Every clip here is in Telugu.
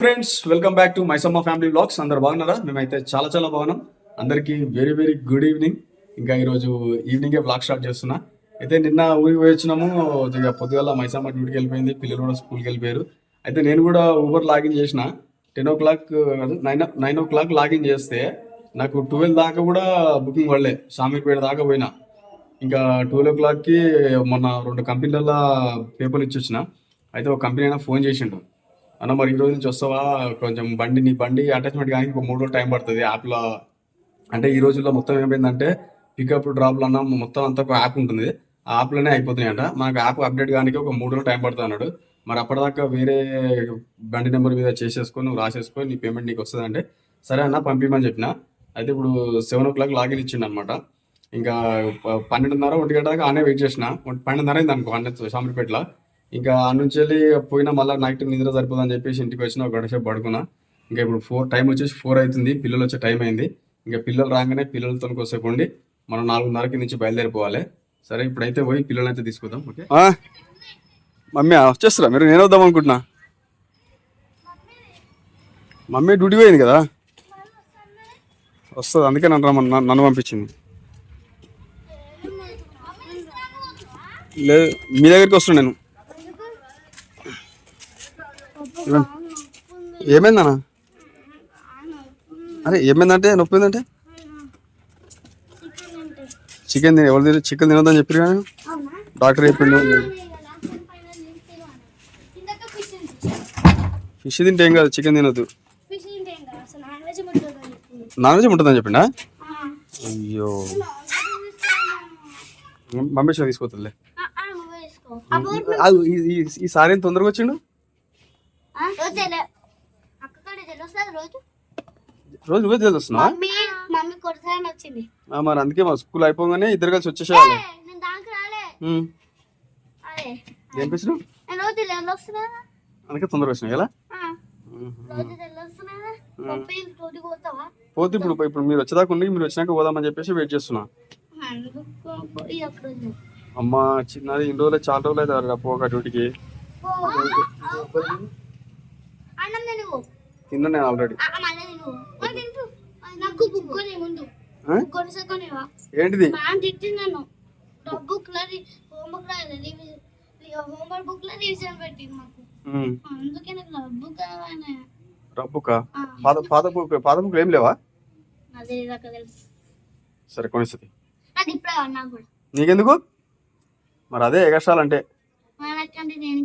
Friends welcome back to Maisamma family vlogs అందరు బాగున్నారా? మేమైతే చాలా చాలా బాగున్నాం. అందరికీ వెరీ వెరీ గుడ్ ఈవినింగ్ ఇంకా ఈరోజు ఈవినింగే బ్లాగ్ స్టార్ట్ చేస్తున్నా. అయితే నిన్న ఊరికి పోయి వచ్చినాము. ఇక పొద్దుగల మైసమ్మ డ్యూటీకి వెళ్ళిపోయింది. పిల్లలు కూడా స్కూల్కి వెళ్ళిపోయారు. అయితే నేను కూడా ఊబర్ లాగిన్ చేసిన. Ten o'clock nine nine o'clock login చేస్తే నాకు ట్వెల్వ్ దాకా కూడా బుకింగ్ పడలే. సామీర్పేట దాకా పోయినా. ఇంకా ట్వెల్వ్ ఓ క్లాక్కి మొన్న రెండు కంపెనీల పేపర్లు ఇచ్చి వచ్చిన. అయితే ఒక కంపెనీ అయినా ఫోన్ చేసిండు. అన్న మరి ఈ రోజు నుంచి వస్తావా? కొంచెం బండి నీ బండి అటాచ్మెంట్ కానీ ఇంకో మూడు రోజులు టైం పడుతుంది యాప్లో అంటే ఈ రోజుల్లో మొత్తం ఏమైందంటే పికప్ డ్రాప్లు అన్న మొత్తం అంతా ఒక యాప్ ఉంటుంది. ఆ యాప్లోనే అయిపోతున్నాయంట. మనకు యాప్ అప్డేట్ కానీ ఒక మూడు రోజులు టైం పడుతుంది అన్నాడు. మరి అప్పటిదాకా వేరే బండి నెంబర్ మీద చేసేసుకొని నువ్వు రాసేసుకొని నీ పేమెంట్ నీకు వస్తుంది అంటే సరే అన్న పంపించమని చెప్పిన. అయితే ఇప్పుడు సెవెన్ ఓ క్లాక్ లాగిన్ ఇచ్చిండు అనమాట ఇంకా పన్నెండున్నర ఒంటి గంట దాకా ఆనే వెయిట్ చేసిన. పన్నెండున్నర అయింది అనుకో అన్న సామర్పేటలో. ఇంకా ఆ నుంచి వెళ్ళి పోయినా మళ్ళీ నైట్ నిద్ర సరిపోదని చెప్పేసి ఇంటికి వచ్చిన ఒక గడిసేపు పడుకున్నా. ఇంకా ఇప్పుడు ఫోర్ టైం వచ్చేసి ఫోర్ అవుతుంది పిల్లలు వచ్చే టైం అయింది. ఇంకా పిల్లలు రాగానే పిల్లలతో కొసేపు ఉండి మనం నాలుగున్నరకి నుంచి బయలుదేరిపోవాలి. సరే ఇప్పుడైతే పోయి పిల్లల్ని అయితే తీసుకుందాం ఓకే మమ్మీ వచ్చేస్తారా. మీరు నేను వద్దాం అనుకుంటున్నా. మమ్మీ డ్యూటీ పోయింది కదా? వస్తుంది అందుకే నన్ను రమ్మని నన్ను- నన్ను పంపించింది. లేదు మీ దగ్గరికి వస్తున్నాను నేను ఏమన్- ఏమైందన్నా? అరే ఏమైందంటే నొప్పి ఏందంటే చికెన్ తిని ఎవరు తిని చికెన్ తినొద్దని చెప్పారు కానీ డాక్టర్ చెప్పిండు ఫిష్ తింటే ఏం కాదు చికెన్ తినొద్దు. నాన్ వెజ్ ఉంటుందని చెప్పిండా? అయ్యో. పంపించా తీసుకోవద్దులే అది ఈ- సారి ఏం తొందరగా వచ్చిండు? రోజు నువ్వే తెలుస్తున్నా మరి అందుకే మా స్కూల్ అయిపోగానే ఇద్దరు కలిసి. అదే. ఏం వస్తున్నా? అందుకే తొందరగా వచ్చినావు ఎలా? పోతే ఇప్పుడు ఇప్పుడు మీరు వచ్చేదాకా ఉండి మీరు వచ్చినాక పోదామని చెప్పేసి వెయిట్ చేస్తున్నా. అమ్మ చిన్నది ఇన్ని రోజులు చాలా రోజులు అవుతుంది పోక డ్యూటీకి. అన్నం తిను. తిన్నా నేను ఆల్రెడీ నాకు బుక్కొని ముందు. ఏంటిది? మ్యామ్ తిట్టింది బుక్లో హోంవర్క్ రాయలేదు. హోంవర్క్ బుక్లో రివిజన్ పెట్టింది మాకు. ఉమ్. అందుకే నాకు బుక్ కావాలి. రబ్బుకా బుక్ పాత బుక్ ఏం లేవా? సరే కొనిస్తుంది నాకు ఇప్పుడే అన్నా కూడా. నీకెందుకు? మరి అదే ఎగస్ట్రాలంటే. మనకంటే నేను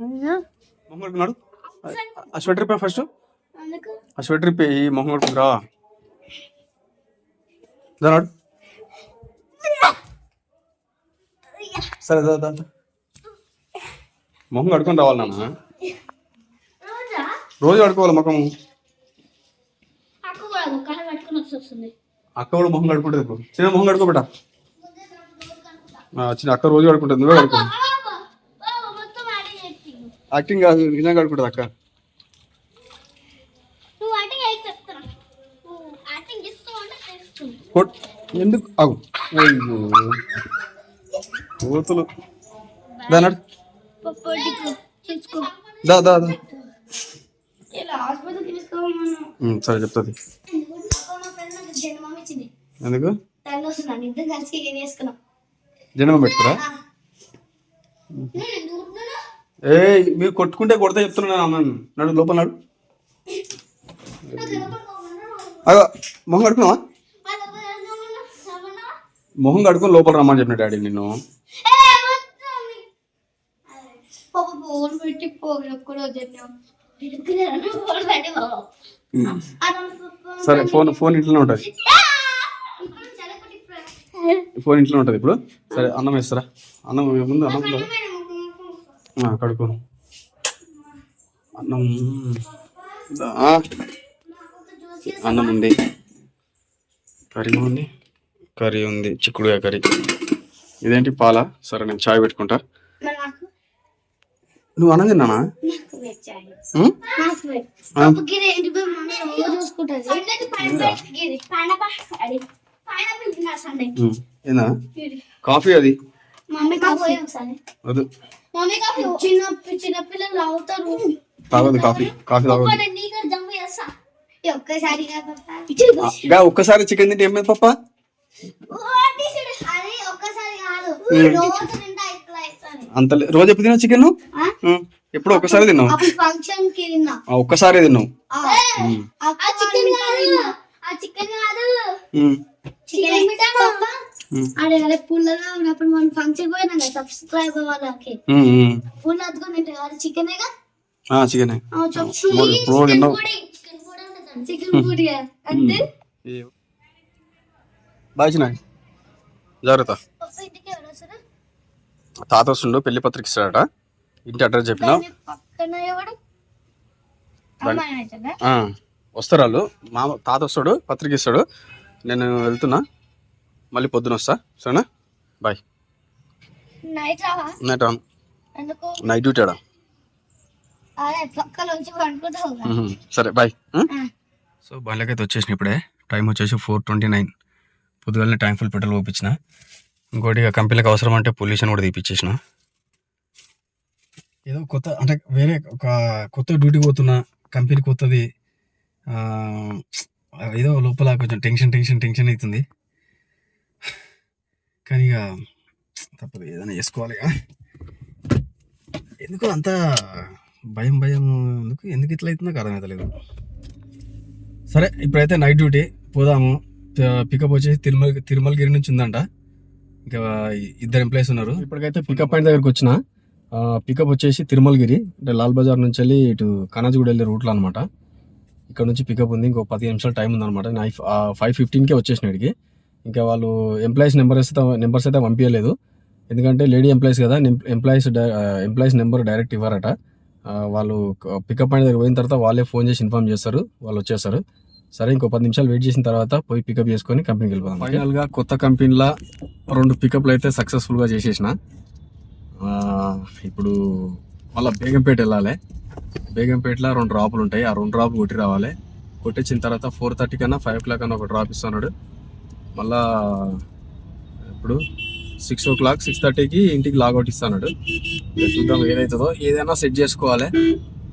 మొహం కడుకున్నాడు ఆ స్వెటర్ ఇప్పా ఫస్ట్? ఆ స్వెటర్ ఇప్పి ఈ మొహం కడుకుంటురా దానాడు సరే దా. మొహం కడుకొని రావాలి నాన్న. రోజా? కడుకోవాలి ముఖము అక్క కూడా మొహం కడుకుంటుంది ఇప్పుడు. చిన్న మొహం కడుకోబెట్ట చిన్న అక్క రోజు కడుకుంటుంది నువ్వే కడుకో యాక్టింగ్ కాదు నిజంగా కడుకుంటుంది అక్క. ఎందుకు? అయ్యో. కోతులు. దానాడు దా దా సరే చెప్తుంది మా ఫ్రెండ్ నాకు జన్మం ఇచ్చింది ఎందుకు జన్మ పెట్టుకురా? ఏ మీరు కొట్టుకుంటే కొడితే చెప్తున్నా అన్నాను నడు లోపల నడు? అగో మొహం కడుకున్నావా? మొహం కడుకొని లోపల రమ్మని చెప్పిన డాడీ నిన్ను. పప్పు- సరే ఫోన్ ఫోన్ ఇంట్లోనే ఉంటుంది. ఫోన్ ఇంట్లోనే ఉంటుంది ఇప్పుడు. సరే అన్నం వేస్తారా? అన్నం ముందు అన్నం కడుకోను అన్నం. అన్నం ఉంది. కర్రీ ఉంది. కర్రీ ఉంది. చిక్కుడుగా కర్రీ. ఇదేంటి పాల? సరే నేను చాయ్ పెట్టుకుంటా. నువ్వు అన్నం తిన్నానా. ఏందా? కాఫీ అది? మమ్మీ కాఫీ ఒకసారి. వద్దు. మమ్మీ కాఫీ చిన్న చిన్న పిల్లలు అవుతారు తాగదు కాఫీ. కాఫీ తాగదు ఒక్కసారి చికెన్ తింటే ఏమైంది పప్ప? అవుతుంది. అంత రోజు ఎప్పుడు తిన్నావు చికెన్? ఎప్పుడు ఒక్కసారి తిన్నావు? ఒక్కసారి తిన్నావు? చికెన్ అదే పుల్లగా ఉన్నప్పుడు మనం ఫంక్షన్ పోయినా కదా వాళ్ళకి ఉమ్, ఉమ్. పుల్ల అద్దుకొని అది చికెనే చికెన్. చికెన్ పూరి అంతే? చిన్న జాగ్రత్త. తాత వస్తుండు పెళ్ళి పత్రిక ఇస్తాడట. ఇంటి అడ్రస్ చెప్పిన. వస్తారు వాళ్ళు. మామ తాత వస్తాడు పత్రిక ఇస్తాడు. నేను వెళ్తున్నా. మళ్ళీ పొద్దున వస్తా. సరేనా? బాయ్ నైట్ రావా? నైట్ రాను. ఎందుకు? నైట్ డ్యూటీ ఆడ. సరే బాయ్. సో బండ్లకి అయితే వచ్చేసిన ఇప్పుడే. టైం వచ్చేసి ఫోర్ ట్వంటీ నైన్ పొద్దుగాలనే టైం ఫుల్ పెట్రోల్ పంపించిన ఇంకోటి ఇక కంపెనీకి అవసరం అంటే పొల్యూషన్ కూడా తీపిచ్చేసిన. ఏదో కొత్త అంటే వేరే ఒక కొత్త డ్యూటీ పోతున్నా కంపెనీ కొత్తది ఆ, ఏదో లోపల కొంచెం టెన్షన్ టెన్షన్ టెన్షన్ అవుతుంది. కానీ ఇక తప్పదు ఏదైనా చేసుకోవాలి ఎందుకు అంత భయం భయం ఎందుకు ఎందుకు ఇట్లా అవుతుందో నాకు అర్థమవుతలేదు సరే ఇప్పుడైతే నైట్ డ్యూటీ పోదాము. పికప్ వచ్చేసి తిరుమల తిరుమలగిరి నుంచి ఉందంట. ఇంకా ఇద్దరు ఎంప్లాయీస్ ఉన్నారు. ఇప్పటికైతే పికప్ పాయింట్ దగ్గరికి వచ్చిన పికప్ వచ్చేసి తిరుమలగిరి అంటే లాల్ బజార్ నుంచి వెళ్ళి ఇటు కనజగూడ వెళ్ళే రూట్లో అనమాట ఇక్కడ నుంచి పికప్ ఉంది ఇంకో పది నిమిషాలు టైం ఉందన్నమాట. నైఫ్ ఫైవ్ ఫిఫ్టీన్కే వచ్చేసిన ఇక్కడికి. ఇంకా వాళ్ళు ఎంప్లాయీస్ నెంబర్స్ అయితే నెంబర్స్ అయితే పంపించలేదు ఎందుకంటే లేడీ ఎంప్లాయీస్ కదా ఎంప్లాయీస్ ఎంప్లాయీస్ నెంబర్ డైరెక్ట్ ఇవ్వరట. వాళ్ళు పికప్ పాయింట్ దగ్గర పోయిన తర్వాత వాళ్ళే ఫోన్ చేసి ఇన్ఫార్మ్ చేస్తారు వాళ్ళు వచ్చేస్తారు. సరే ఇంకో పది నిమిషాలు వెయిట్ చేసిన తర్వాత పోయి పికప్ చేసుకొని కంపెనీకి వెళ్ళిపోదాం ఫైనల్గా కొత్త కంపెనీలో రెండు పికప్లు అయితే సక్సెస్ఫుల్గా చేసేసిన. ఇప్పుడు మళ్ళీ బేగంపేట వెళ్ళాలి. బేగంపేటలో రెండు డ్రాపులు ఉంటాయి. ఆ రెండు డ్రాప్ కొట్టి రావాలి. కొట్టించిన తర్వాత ఫోర్ థర్టీ కన్నా ఫైవ్ ఓ క్లాక్ అన్న ఒక డ్రాప్ ఇస్తున్నాడు. మళ్ళా ఇప్పుడు సిక్స్ ఓ క్లాక్ సిక్స్ థర్టీకి ఇంటికి లాగౌట్ ఇస్తాడు చూద్దాం ఏదైతుందో. ఏదైనా సెట్ చేసుకోవాలి.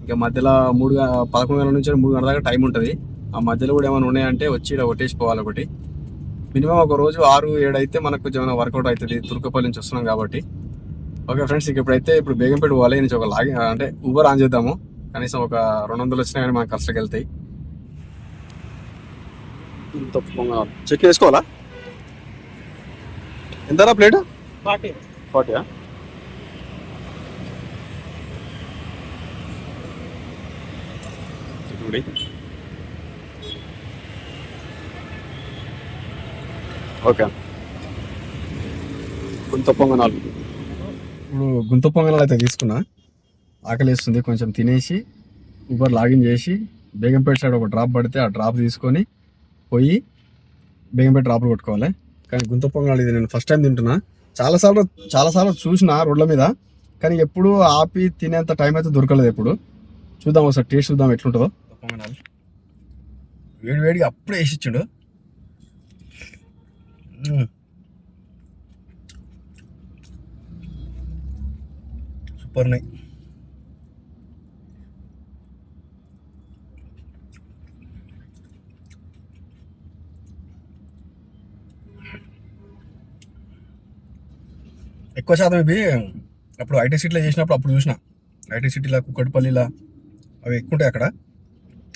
ఇంకా మధ్యలో మూడు పదకొండు గంటల నుంచి మూడు గంటల దాకా టైం ఉంటుంది. ఆ మధ్యలో కూడా ఏమైనా ఉన్నాయంటే వచ్చి ఇక్కడ కొట్టేసిపోవాలి ఒకటి. మినిమం ఒక రోజు ఆరు ఏడు అయితే మనకు కొంచెం ఏమైనా వర్కౌట్ అవుతుంది. తుర్కపల్లి నుంచి వస్తున్నాం కాబట్టి. ఓకే ఫ్రెండ్స్ ఇక ఇప్పుడైతే ఇప్పుడు బేగంపేట పోవాలి. నుంచి ఒక లాగి అంటే ఊబర్ ఆన్ చేద్దాము. కనీసం ఒక రెండు వందలు వచ్చినా కానీ మనకు కష్టకెళ్తాయి వెళ్తాయి. చెక్ చేసుకోవాలా? ఎంతరా ప్లేట్? ఫార్టీ. ఫార్టీయా? చిక్కుడి ఓకే. గుంత పొంగనాలు. ఇప్పుడు గుంత పొంగనాలు అయితే తీసుకున్నా. ఆకలి వేస్తుంది కొంచెం తినేసి ఊబర్ లాగిన్ చేసి బేగంపేట సైడ్ ఒక డ్రాప్ పడితే ఆ డ్రాప్ తీసుకొని పోయి బేగంపేట డ్రాప్లు కొట్టుకోవాలి. కానీ గుంత పొంగనాలు ఇది నేను ఫస్ట్ టైం తింటున్నా. చాలాసార్లు చాలాసార్లు చూసిన రోడ్ల మీద కానీ ఎప్పుడు ఆపి తినేంత టైం అయితే దొరకలేదు ఎప్పుడు. చూద్దాం ఒకసారి టేస్ట్ చూద్దాం ఎట్లుంటుందో. పొంగనాలు వేడి వేడిగా అప్పుడే వేసి ఇచ్చాడు. సూపర్ ఉన్నాయి. ఎక్కువ శాతం ఇవి అప్పుడు ఐటీ సిటీలో చేసినప్పుడు అప్పుడు చూసిన. ఐటీ సిటీలో కుక్కటిపల్లిలా అవి ఎక్కువ ఉంటాయి అక్కడ.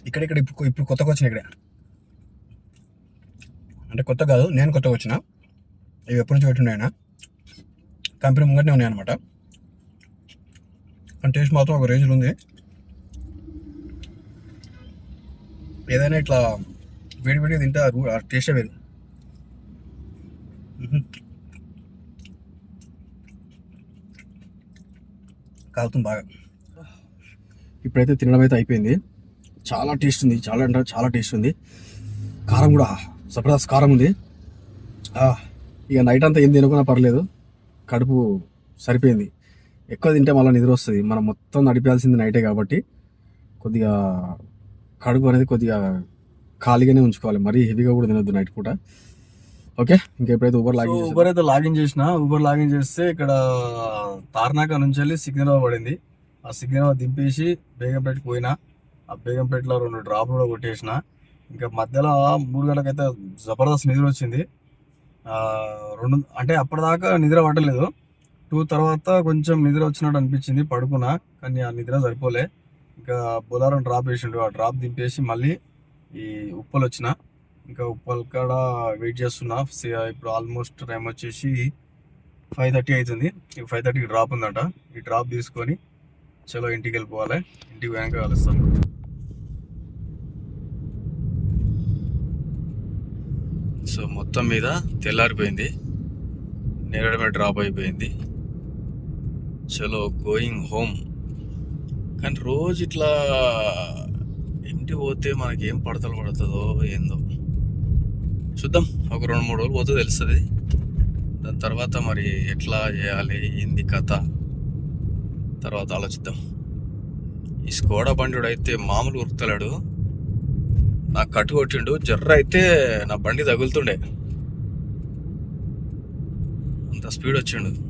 ఇక్కడ ఇక్కడ ఇప్పుడు ఇప్పుడు కొత్తగా వచ్చినాయి ఇక్కడ. అంటే కొత్త కాదు నేను కొత్తగా వచ్చిన. ఇవి ఎప్పటి నుంచి పెట్టున్నాయన కంపెనీ ముంగటనే ఉన్నాయి అనమాట కానీ టేస్ట్ మాత్రం ఒక రేంజ్లో ఉంది. ఏదైనా ఇట్లా వేడి వేడిగా తింటే ఆ టేస్టే వేరు. కాలుతుంది బాగా. ఇప్పుడైతే తినడం అయితే అయిపోయింది. చాలా టేస్ట్ ఉంది. చాలా అంటే చాలా టేస్ట్ ఉంది. కారం కూడా జబర్దస్త్ కారం ఉంది. ఇక నైట్ అంతా ఏం తినకున్నా పర్లేదు. కడుపు సరిపోయింది. ఎక్కువ తింటే మళ్ళీ నిద్ర వస్తుంది. మనం మొత్తం నడిపాల్సింది నైటే కాబట్టి కొద్దిగా కడుపు అనేది కొద్దిగా ఖాళీగానే ఉంచుకోవాలి. మరీ హెవీగా కూడా తినొద్దు నైట్ పూట. ఓకే ఇంకా ఎప్పుడైతే ఊబర్ లాగిన్ ఊబర్ అయితే లాగిన్ చేసిన ఊబర్ లాగిన్ చేస్తే ఇక్కడ తార్నాక నుంచి వెళ్ళి సిగ్నల్ పడింది. ఆ సిగ్నల్ దింపేసి బేగంపేటకి పోయినా ఆ బేగంపేటలో రెండు డ్రాప్ కూడా కొట్టేసిన. ఇంకా మధ్యలో మూడు గంటలకైతే జబర్దస్త్ నిద్ర వచ్చింది. రెండు అంటే అప్పటిదాకా నిద్ర పట్టలేదు. టూ తర్వాత కొంచెం నిద్ర వచ్చినట్టు అనిపించింది పడుకున్నా కానీ ఆ నిద్ర సరిపోలే. ఇంకా బుధారం డ్రాప్ వేసిండు. ఆ డ్రాప్ దింపేసి మళ్ళీ ఈ ఉప్పల్ వచ్చిన ఇంకా ఉప్పల్ కాడ వెయిట్ చేస్తున్నా. ఇప్పుడు ఆల్మోస్ట్ టైం వచ్చేసి ఫైవ్ థర్టీ అవుతుంది ఫైవ్ థర్టీకి డ్రాప్ ఉందంట. ఈ డ్రాప్ తీసుకొని చలో ఇంటికి వెళ్ళిపోవాలి. ఇంటికి పోయాక కలుస్తాను సో మొత్తం మీద తెల్లారిపోయింది. నేరడమే డ్రాప్ అయిపోయింది. చలో గోయింగ్ హోమ్ కానీ రోజు ఇట్లా ఇంటికి పోతే మనకి ఏం పడతలు పడుతుందో ఏందో. చూద్దాం. ఒక రెండు మూడు రోజులు పోతే తెలుస్తుంది. దాని తర్వాత మరి ఎట్లా చేయాలి ఏంది కథ? తర్వాత ఆలోచిద్దాం. ఈ స్కోడా బండి అయితే మామూలు ఉరుకుతలేడు. నాకు కట్టు కొట్టిండు. జర్ర అయితే నా బండి తగులుతుండే. అంత స్పీడ్ వచ్చిండు.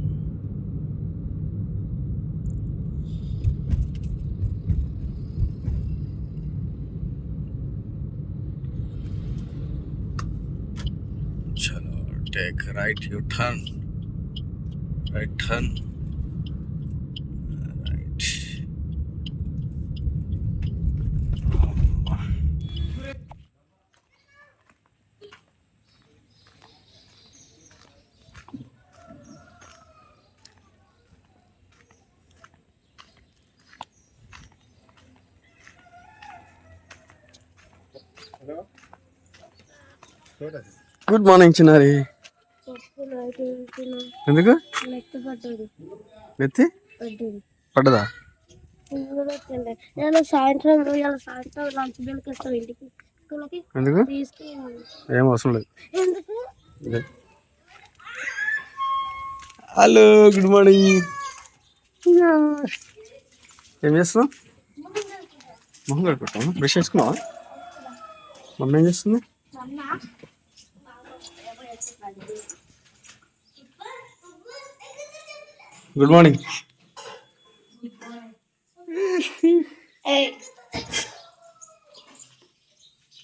take right you turn. right turn, right. Hello. Good morning, Chinari. ఎందుకు? నెత్తి పడ్డది. నేను సాయంత్రం ఇవాళ సాయంత్రం లంచ్ బెల్కి వస్తాం ఇంటికి. స్కూల్కి ఎందుకు? తీసుకుని ఏం అవసరం లేదు. హలో గుడ్ మార్నింగ్ ఏం చేస్తున్నావు? మొహం కడుకుంటాం బ్రష్ చేసుకున్నావా? మమ్మీ ఏం చేస్తుంది? గుడ్ మార్నింగ్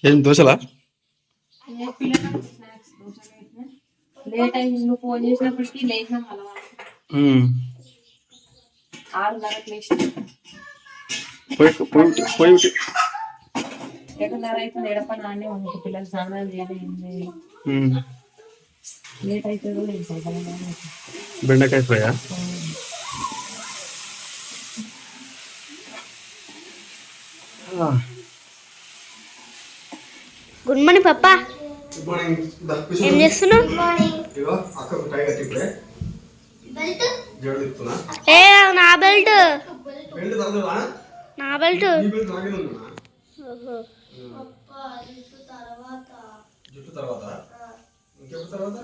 ఏం దోశలా? లేట్ అయింది. నువ్వు ఫోన్ చేసినప్పటికీ లేచినాం ఆరున్నరకు లేచిన. ఏడున్నర అయిపోయింది ఎడప నాన్నే ఉంది పిల్లలు స్నానాలు చేయలేదు మ్మ్. లేట్ అవుతుందో బెండకాయ ఫ్రైయా గుడ్ మార్నింగ్ పప్పా. Good morning. ఏం చేస్తున్నావు? ఏ నా బెల్ట్. నా బెల్ట్. జుట్టు తర్వాత. తర్వాత?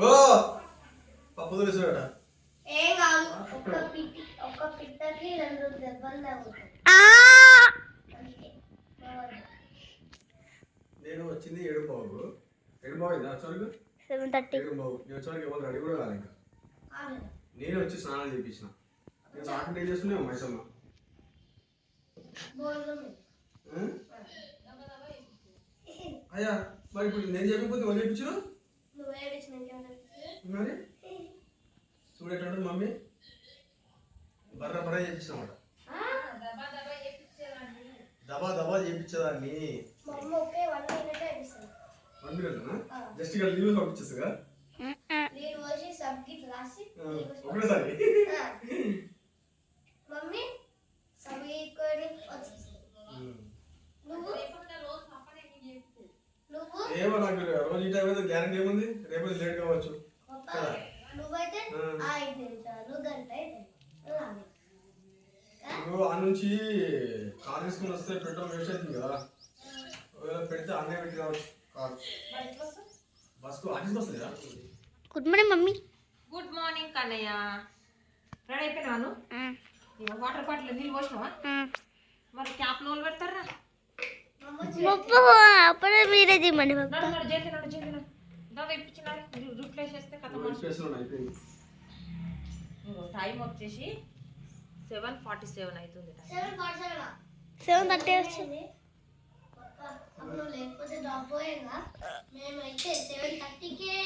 ఓ! పప్పు తెలిసాడట ఏం కాదు ఒక పిట్టి ఒక పిట్టకి రెండు దెబ్బలు తగ్గుతాయి నేను వచ్చింది ఏడు బాబు ఏడు బాబు ఇది వచ్చరికి సెవెన్ థర్టీ. ఏడు బాబు నేను వచ్చరికి ఎవరు రెడీ కూడా కాలే ఇంకా. నేనే వచ్చి స్నానం చేయించిన నేను సాకుంటే ఏం చేస్తున్నావు మైసమ్మ? అయ్యా మరి ఇప్పుడు నేను చెప్పకపోతే వాళ్ళు చెప్పించు మరి? మమ్మీ. బర్ర బర్ర చేపించినమాట దబా దబా చేపించేదాన్ని వన్ మినిట్ జస్ట్ ఇక్కడ లీవ్ రాసి ఒకటేసారి మమ్మీ సబ్గిట్ వచ్చేస్తాను నువ్వు నువ్వు ఏమో నాకు అయితే గ్యారంటీ ఏముంది? రేపు లేట్ కావచ్చు. పప్పా, నువ్వైతే ఐదు నిమిషాలు గంట అయితే రాని. నువ్వు ఆ నుంచి కార్ తీసుకుని వస్తే పెట్రోల్ వేస్ట్ అవుతుంది కదా. ఒకవేళ పెడితే అన్నే పెట్టి రావచ్చు కార్. బస్కు ఆఫీస్ బస్ లేదా good morning mummy. Good morning Kannayya. Ready అయిపోయినాను వాటర్ బాటిల్ నీళ్ళు పోసినావా? మరి క్యాప్ లోన్ పెడతారా? అప్పుడే మీరే తిమ్మండి నువ్వు చేస్తే కథ టైం వచ్చేసి సెవెన్ ఫార్టీ సెవెన్ అవుతుంది సెవెన్ థర్టీ వచ్చింది లేకపోతే డ్రాప్ పోయేగా సెవెన్ థర్టీకే